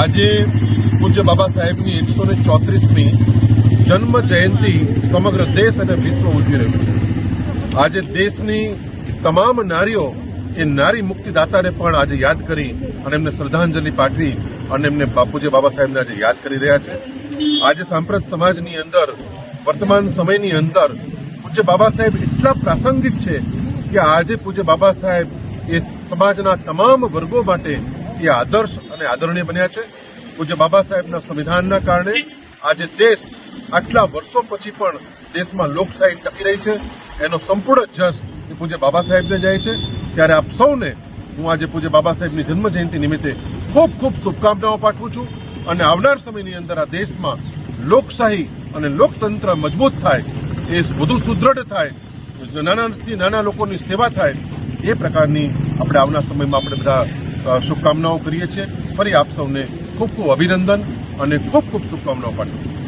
આજે પૂજ્ય બાબા સાહેબની એકસો ને ચોત્રીસમી જન્મ જયંતિ સમગ્ર દેશ અને વિશ્વ ઉજવી રહ્યું છે. આજે દેશની તમામ નારીઓ એ નારી મુક્તિદાતાને પણ આજે યાદ કરી અને એમને શ્રદ્ધાંજલિ પાઠવી અને એમને પૂજ્ય બાબા સાહેબને આજે યાદ કરી રહ્યા છે. આજે સાંપ્રત સમાજની અંદર, વર્તમાન સમયની અંદર પૂજ્ય બાબા સાહેબ એટલા પ્રાસંગિક છે કે આજે પૂજ્ય બાબા સાહેબ એ સમાજના તમામ વર્ગો માટે એ આદર્શ અને આદરણીય બન્યા છે. પૂજ્ય બાબા સાહેબના સંવિધાનના કારણે આજે દેશ આટલા વર્ષો પછી પણ દેશમાં લોકશાહી ટકી રહી છે. એનો સંપૂર્ણ જસ એ પૂજ્ય બાબા સાહેબને જાય છે. ત્યારે આપ સૌને હું આજે પૂજ્ય બાબા સાહેબની જન્મ જયંતિ નિમિત્તે ખૂબ ખૂબ શુભકામનાઓ પાઠવું છું અને આવનાર સમયની અંદર આ દેશમાં લોકશાહી અને લોકતંત્ર મજબૂત થાય એ વધુ સુદૃઢ થાય, નાનાથી નાના લોકોની સેવા થાય એ પ્રકારની આપણે આવનાર સમયમાં આપણે બધા શુભકામનાઓ કરીએ છીએ. ફરી આપ સૌને ખૂબ ખૂબ અભિનંદન અને ખૂબ ખૂબ શુભકામનાઓ પાઠવું છું.